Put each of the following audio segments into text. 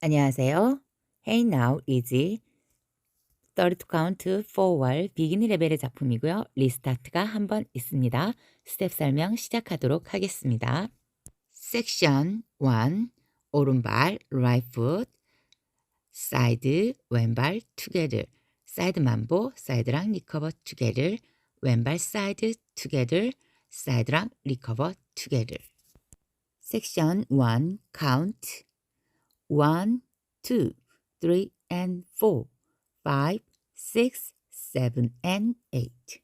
안녕하세요. Hey Now is third count forward 비기니 레벨의 작품이고요. 리스타트가 한 번 있습니다. 스텝 설명 시작하도록 하겠습니다. 섹션 1 오른발 right foot 사이드 왼발 together 사이드 만보 사이드랑 리커버 together 왼발 사이드 together 사이드랑 리커버 together 섹션 1 count 1 2 3 and 4 5 6 7 and 8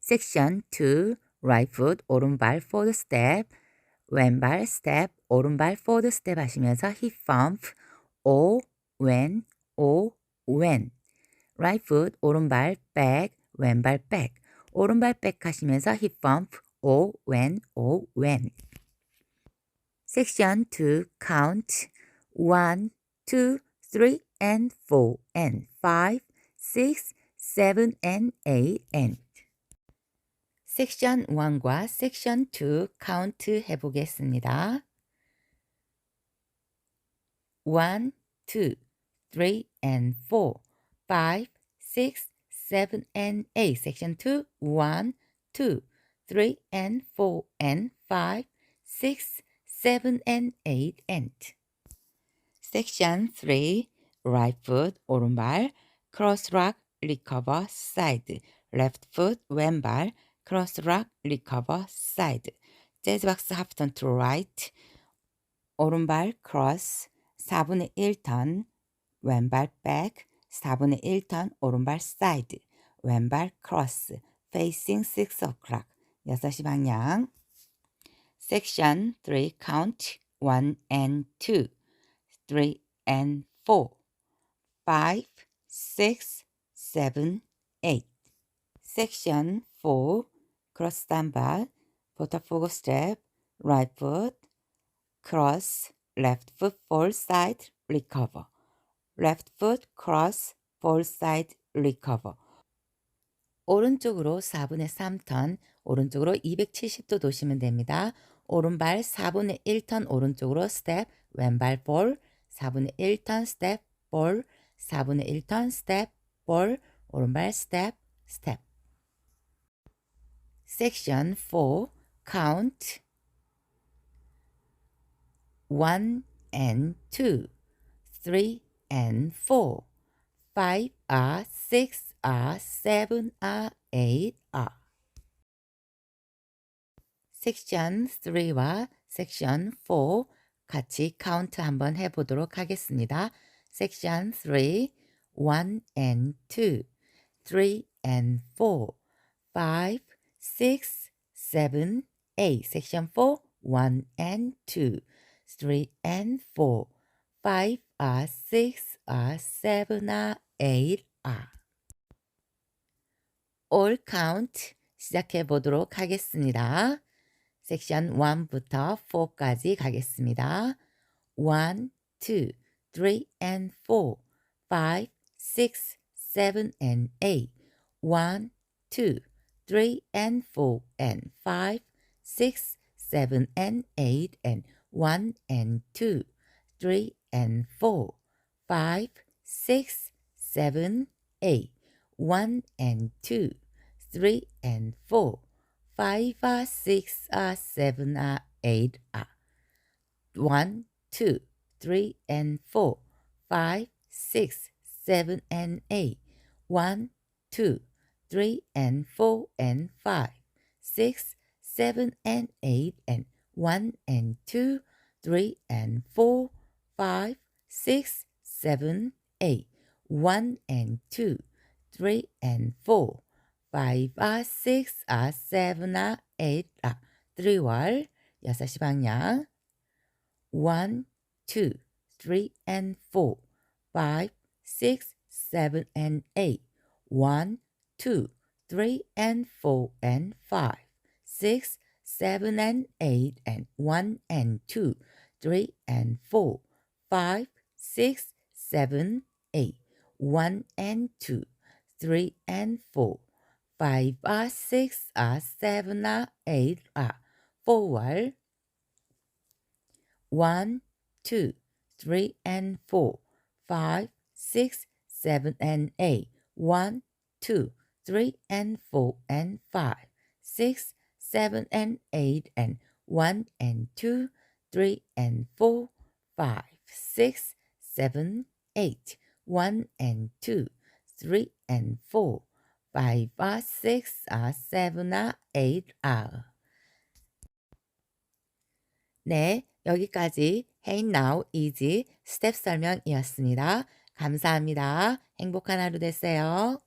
섹션 2 right foot 오른발 forward step 왼발 step 오른발 forward step 하시면서 hip bump o when o when right foot 오른발 back 왼발 back 오른발 back 하시면서 hip bump o when o when 섹션 2 count 1 2 3 and 4 and 5 6 7 and 8 and 섹션 1과 섹션 2 카운트 해보겠습니다. 1, 2, 3 and 4, 5, 6, 7 and 8. 섹션 2, 1, 2, 3 and 4 and 5, 6, 7 and 8 and 섹션 3, right foot 오른발, cross rock, recover, side, left foot 왼발, cross rock, recover, side. 재즈박스 하프턴 to right, 오른발 cross, 4분의 1턴, 왼발 back, 4분의 1턴, 오른발 side, 왼발 cross, facing 6 o'clock, 6시 방향. Section 3 count 1 and 2, 3 and 4, 5, 6, 7, 8. Section 4 cross 단발, 보타포고 step, right foot, cross, left foot fall side, recover. left foot cross, fall side, recover. 오른쪽으로 4분의 3턴, 오른쪽으로 270도 도시면 됩니다. 오른발 4분의 1턴 오른쪽으로 스텝, 왼발 볼, 4분의 1턴 스텝, 볼, 4분의 1턴 스텝, 볼, 오른발 스텝, 스텝. Section 4 Count 1 and 2, 3 and 4, 5 are 6 are 7 are 8 are. 섹션 3와 섹션 4 같이 카운트 한번 해보도록 하겠습니다. 섹션 3, 1 and 2, 3 and 4, 5, 6, 7, 8. 섹션 4, 1 and 2, 3 and 4, 5 are 6 are 7 are 8 are. all count 시작해 보도록 하겠습니다. 섹션 1부터 4까지 가겠습니다. 1, 2, 3 and 4, 5, 6, 7 and 8. 1, 2, 3 and 4 and 5, 6, 7 and 8 and 1 and 2, 3 and 4, 5, 6, 7, 8, 1 and 2, 3 and 4, 5 are 6 are 7 are 8 are 1, 2, 3 and 4, 5, 6, 7 and 8, 1, 2, 3 and 4 and 5, 6, 7 and 8 and 1 and 2, 3 and 4, 5, 6, 7, 8, 1 and 2, 3 and 4, 5 are 6 are 7 are 8 are 3월 6시 방향 1, 2, 3 and 4, 5, 6, 7 and 8, 1, 2, 3 and 4 and 5, 6, 7 and 8 and 1 and 2, 3 and 4, 5, 6, 7, 8, 1 and 2, 3 and 4, 5 are 6 are 7 are 8 are 4월 1, 2, three and four, five, six, seven and eight, one, two, three and four and five, six, seven and eight and one and two, three and four, five, six, seven, eight, one and two, three and four, five, uh, six, uh, seven, uh, eight, uh. 네, 여기까지 Hey Now Easy 스텝 설명이었습니다. 감사합니다. 행복한 하루 되세요.